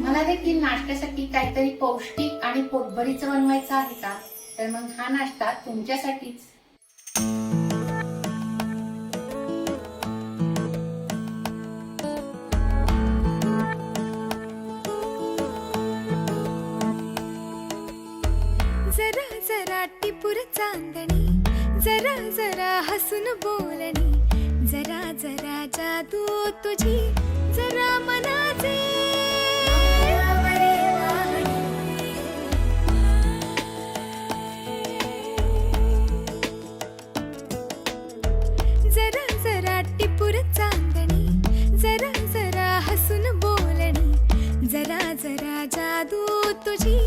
तुम्हाला देखील नाश्त्यासाठी काहीतरी पौष्टिक आणि पोटभरीचं बनवायचं आहे का? तर मग हा नाश्ता तुमच्यासाठीच. जरा जरा टिपूर चांदणी जरा जरा हसून बोलणी जरा जरा जादू तुझी जरा जरा जरा टिपूर चांदणी जरा जरा हसून बोलणी जरा जरा जादू तुझी.